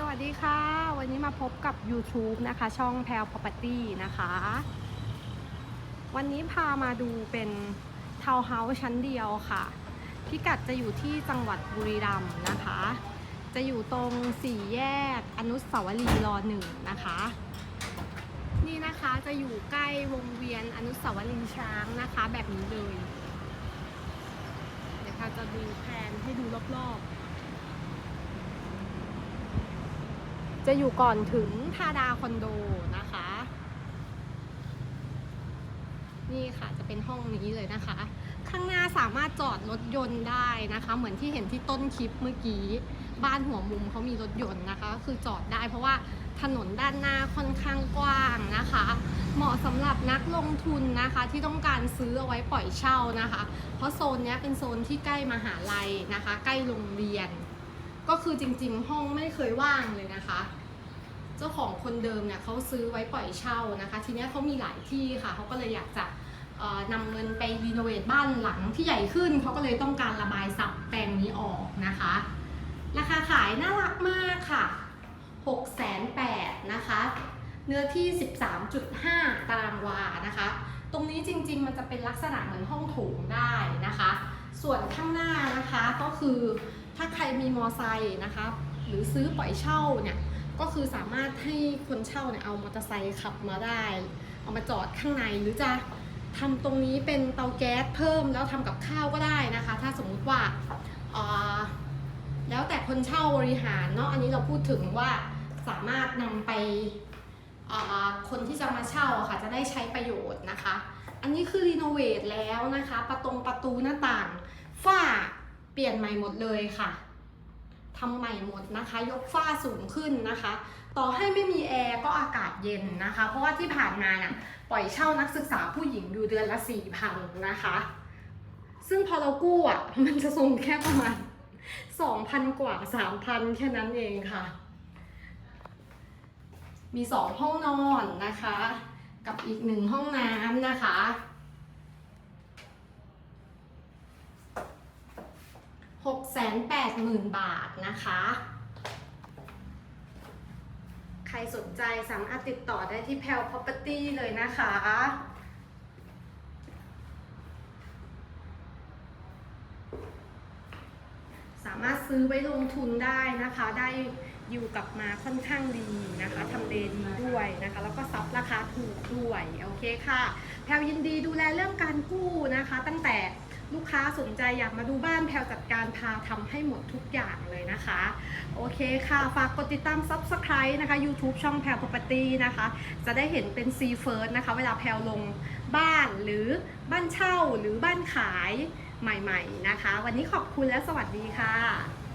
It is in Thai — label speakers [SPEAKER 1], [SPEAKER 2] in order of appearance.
[SPEAKER 1] สวัสดีค่ะ วันนี้มาพบกับ YouTube นะคะ ช่องแพล Property นะคะ วันนี้พามาดูเป็นทาวน์เฮาส์ชั้นเดียวค่ะ พิกัดจะอยู่ที่จังหวัดบุรีรัมย์นะคะ จะอยู่ตรงสี่แยกอนุสาวรีย์รอหนึ่งนะคะ นี่นะคะจะอยู่ใกล้วงเวียนอนุสาวรีย์ช้างนะคะ แบบนี้เลย เดี๋ยวค่ะจะดูแผนให้ดูรอบๆ จะอยู่ก่อนถึงทาดาคอนโดนะคะ นี่ค่ะจะเป็นห้องนี้เลยนะคะ ข้างหน้าสามารถจอดรถยนต์ได้นะคะ เหมือนที่เห็นที่ต้นคลิปเมื่อกี้ บ้านหัวมุมเขามีรถยนต์นะคะก็คือจอดได้เพราะว่าถนนด้านหน้าค่อนข้างกว้างนะคะ เหมาะสำหรับนักลงทุนนะคะที่ต้องการซื้อเอาไว้ปล่อยเช่านะคะ เพราะโซนนี้เป็นโซนที่ใกล้มหาลัยนะคะ ใกล้โรงเรียน ก็คือจริงๆ ห้องไม่เคยว่างเลยนะคะ เจ้าของคนเดิมเนี่ยเขาซื้อไว้ปล่อยเช่านะคะ ทีนี้เขามีหลายที่ค่ะเขาก็เลยอยากจะเอ่อนำเงินไปรีโนเวทบ้านหลังที่ใหญ่ขึ้นเขาก็เลยต้องการระบายสับแปลงนี้ออกนะคะ ราคาขายน่ารักมากค่ะ6แสนแปดนะคะ เนื้อที่ 13.5 ตารางวานะคะ ตรงนี้จริงๆ มันจะเป็นลักษณะเหมือนห้องโถงได้นะคะ ส่วนข้างหน้านะคะก็คือถ้าใครมีมอไซค์นะคะ หรือซื้อปล่อยเช่าเนี่ย ก็คือสามารถให้คนเช่าเนี่ยเอามอเตอร์ไซค์ขับมาได้ เอามาจอดข้างในหรือจะทำตรงนี้เป็นเตาแก๊สเพิ่มแล้วทำกับข้าวก็ได้นะคะ ถ้าสมมุติว่าแล้วแต่คนเช่าบริหารเนาะอันนี้เราพูดถึงว่าสามารถนำไปคนที่จะมาเช่าค่ะจะได้ใช้ประโยชน์นะคะ อันนี้คือรีโนเวทแล้วนะคะ ประตงประตูหน้าต่างฝ้าเปลี่ยนใหม่หมดเลยค่ะ ทำใหม่หมดนะคะ ยกฝ้าสูงขึ้นนะคะ ต่อให้ไม่มีแอร์ก็อากาศเย็นนะคะ เพราะว่าที่ผ่านมาเนี่ยปล่อยเช่านักศึกษาผู้หญิงอยู่เดือนละสี่พันนะคะ ซึ่งพอเรากู้อะมันจะส่งแค่ประมาณสองพันกว่าสามพันแค่นั้นเองค่ะ มีสองห้องนอนนะคะ กับอีกหนึ่งห้องน้ำนะคะ หกแสนแปดหมื่นบาทนะคะ ใครสนใจสามารถติดต่อได้ที่แพล Property เลยนะคะ สามารถซื้อไว้ลงทุนได้นะคะ ได้อยู่กลับมาค่อนข้างดีนะคะทำเลดีด้วยนะคะ แล้วก็ซับราคาถูกด้วย โอเคค่ะ แพลยินดีดูแลเรื่องการกู้นะคะ ตั้งแต่ ลูกค้าสนใจอยากมาดูบ้านแพลจัดการพาทำให้หมดทุกอย่างเลยนะคะ โอเคค่ะ ฝากกดติดตาม Subscribe นะคะ YouTube ช่องแพล Property นะคะ จะได้เห็นเป็น C First นะคะ เวลาแพลลงบ้านหรือบ้านเช่าหรือบ้านขายใหม่ ๆ นะคะ วันนี้ขอบคุณและสวัสดีค่ะ